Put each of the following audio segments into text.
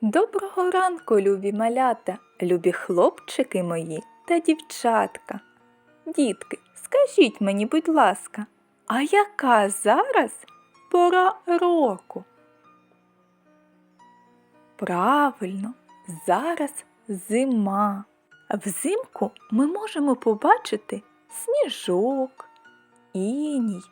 Доброго ранку, любі малята, любі хлопчики мої та дівчатка. Дітки, скажіть мені, будь ласка, а яка зараз пора року? Правильно, зараз зима. Взимку ми можемо побачити сніжок, іній,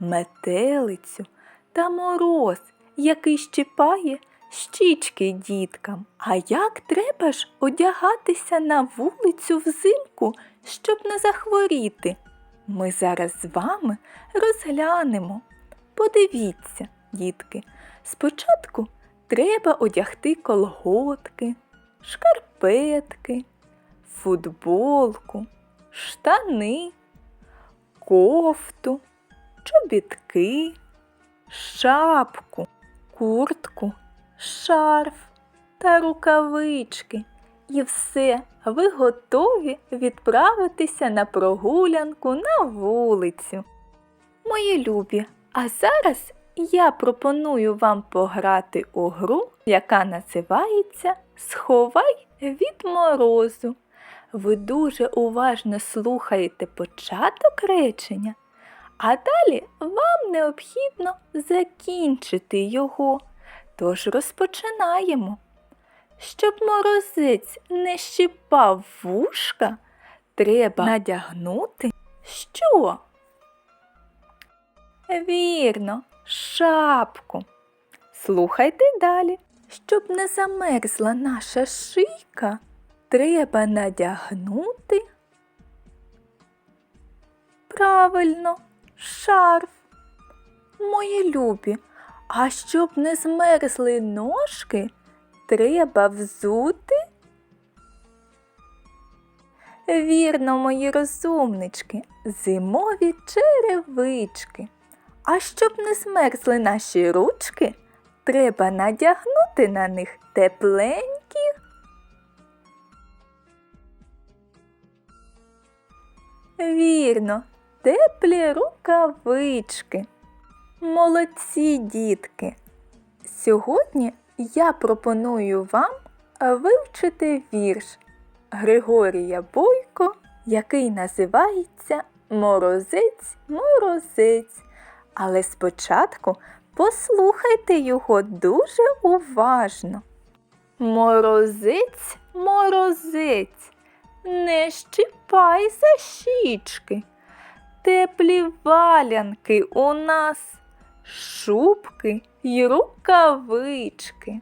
метелицю та мороз, який щипає щічки діткам. А як треба ж одягатися на вулицю взимку, щоб не захворіти? Ми зараз з вами розглянемо. Подивіться, дітки, спочатку треба одягти колготки, шкарпетки, футболку, штани, кофту, чобітки, шапку, куртку, шарф та рукавички. І все, ви готові відправитися на прогулянку на вулицю. Мої любі, а зараз я пропоную вам пограти у гру, яка називається Сховай від морозу. Ви дуже уважно слухаєте початок речення, а далі вам необхідно закінчити його. Тож розпочинаємо. Щоб морозець не щипав вушка, треба надягнути що? Вірно, шапку. Слухайте далі. Щоб не замерзла наша шийка, треба надягнути. Правильно, шарф. Мої любі, а щоб не змерзли ножки, треба взути. Вірно, мої розумнички, зимові черевички. А щоб не змерзли наші ручки, треба надягнути на них тепленькі. Вірно, теплі рукавички. Молодці дітки! Сьогодні я пропоную вам вивчити вірш Григорія Бойко, який називається Морозець, морозець. Але спочатку послухайте його дуже уважно. Морозець, морозець, не щипай за щічки. Теплі валянки у нас, шубки й рукавички.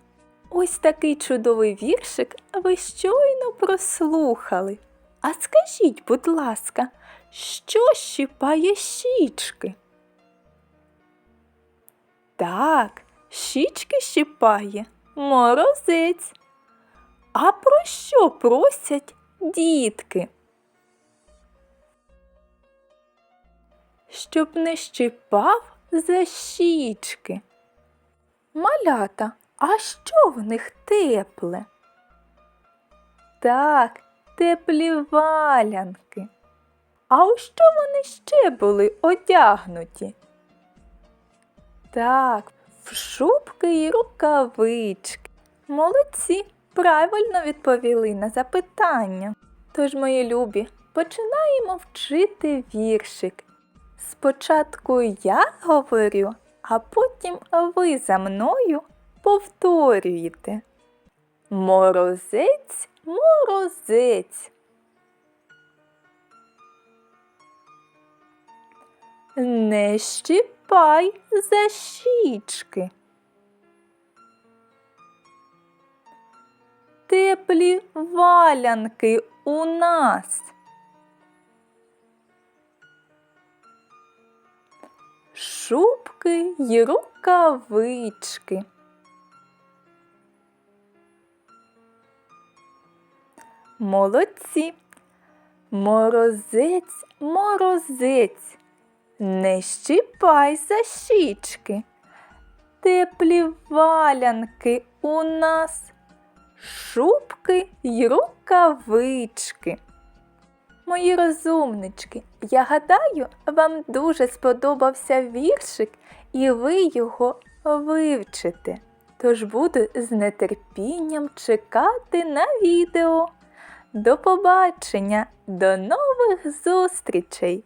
Ось такий чудовий віршик ви щойно прослухали. А скажіть, будь ласка, що щипає щічки? Так, щічки щипає морозець. А про що просять дітки? Щоб не щипав за щічки. Малята, а що в них тепле? Так, теплі валянки. А у що вони ще були одягнуті? Так, в шубки й рукавички. Молодці, правильно відповіли на запитання. Тож, мої любі, починаємо вчити віршик. Спочатку я говорю, а потім ви за мною повторюєте. Морозець, морозець. Не щипай за щічки. Теплі валянки у нас. Шубки й рукавички. Молодці. Морозець, морозець, не щипай за щічки. Теплі валянки у нас, шубки й рукавички. Мої розумнички, я гадаю, вам дуже сподобався віршик, і ви його вивчите. тож буду з нетерпінням чекати на відео. До побачення, до нових зустрічей!